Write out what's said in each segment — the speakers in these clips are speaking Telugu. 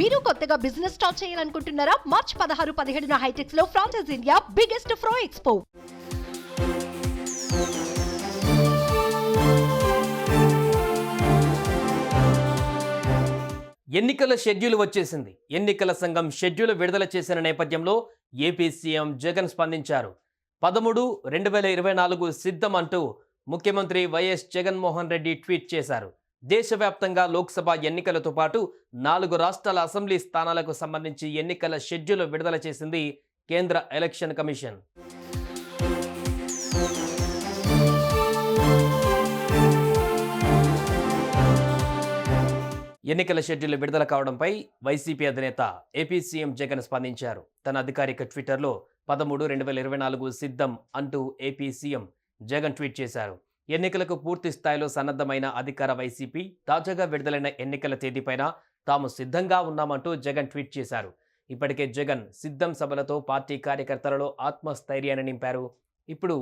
మీరు కొత్తగా బిజినెస్ స్టార్ట్ చేయాలనుకుంటున్నారా? మార్చ్ పదహారు పదిహేడున హైటెక్స్లో ఫ్రాన్సెస్ ఇండియా బిగ్గెస్ట్ ఫ్రో ఎక్స్పో ఎన్నికల షెడ్యూల్ వచ్చేసింది. ఎన్నికల సంఘం షెడ్యూల్ విడుదల చేసిన నేపథ్యంలో ఏపీ సీఎం జగన్ స్పందించారు. పదమూడు రెండు వేల ఇరవై నాలుగు సిద్ధం అంటూ ముఖ్యమంత్రి వైఎస్ జగన్మోహన్ రెడ్డి ట్వీట్ చేశారు. దేశవ్యాప్తంగా లోక్సభ ఎన్నికలతో పాటు నాలుగు రాష్ట్రాల అసెంబ్లీ స్థానాలకు సంబంధించి ఎన్నికల షెడ్యూల్ విడుదల చేసింది కేంద్ర ఎలక్షన్ కమిషన్. ఎన్నికల షెడ్యూల్ విడుదల కావడంపై వైసీపీ అధినేత ఏపీ సీఎం జగన్ స్పందించారు. తన అధికారిక ట్విట్టర్లో పదమూడు రెండు వేల ఇరవై నాలుగు సిద్ధం అంటూ ఏపీ సీఎం జగన్ ట్వీట్ చేశారు. ఎన్నికలకు పూర్తి స్థాయిలో సన్నద్ధమైన అధికార వైసీపీ తాజాగా విడుదలైన ఎన్నికల తేదీపైన తాము సిద్ధంగా ఉన్నామంటూ జగన్ ట్వీట్ చేశారు. ఇప్పటికే జగన్ సిద్ధం సభలతో పార్టీ కార్యకర్తలలో ఆత్మస్థైర్యాన్ని నింపారు. ఇప్పుడు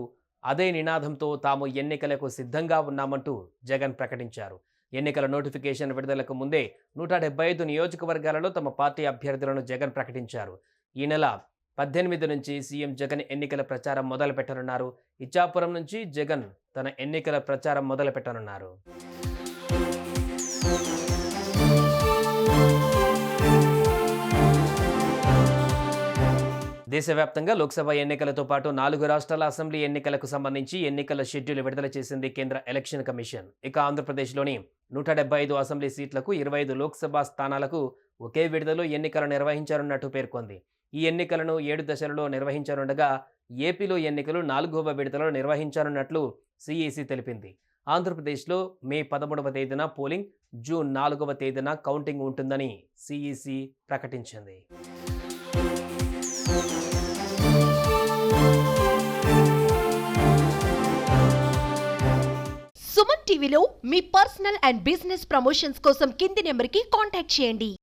అదే నినాదంతో తాము ఎన్నికలకు సిద్ధంగా ఉన్నామంటూ జగన్ ప్రకటించారు. ఎన్నికల నోటిఫికేషన్ విడుదలకు ముందే నూట డెబ్బై ఐదు నియోజకవర్గాలలో తమ పార్టీ అభ్యర్థులను జగన్ ప్రకటించారు. ఈ నెల పద్దెనిమిది నుంచి సీఎం జగన్ ఎన్నికల ప్రచారం మొదలు పెట్టనున్నారు ఇచ్చాపురం నుంచి జగన్ తన ఎన్నికల ప్రచారం మొదలు పెట్టనున్నారు దేశవ్యాప్తంగా లోక్సభ ఎన్నికలతో పాటు నాలుగు రాష్ట్రాల అసెంబ్లీ ఎన్నికలకు సంబంధించి ఎన్నికల షెడ్యూల్ విడుదల చేసింది కేంద్ర ఎలక్షన్ కమిషన్. ఇక ఆంధ్రప్రదేశ్లోని నూట డెబ్బై ఐదు అసెంబ్లీ సీట్లకు ఇరవై ఐదు లోక్సభ స్థానాలకు ఒకే విడుదల ఎన్నికలు నిర్వహించారన్నట్టు పేర్కొంది. ఈ ఎన్నికలను ఏడు దశలలో నిర్వహించనుండగా ఏపీలో ఎన్నికలు నాలుగవ విడతలో నిర్వహించనున్నట్లు సిఈసి తెలిపింది. ఆంధ్రప్రదేశ్లో మే పదమూడవ తేదీన పోలింగ్ జూన్ నాలుగవ తేదీన కౌంటింగ్ ఉంటుందని సిఈసి ప్రకటించింది. సుమన్ టీవీలో మీ పర్సనల్ అండ్ బిజినెస్ ప్రమోషన్స్ కోసం కింది నెంబర్కి కాంటాక్ట్ చేయండి.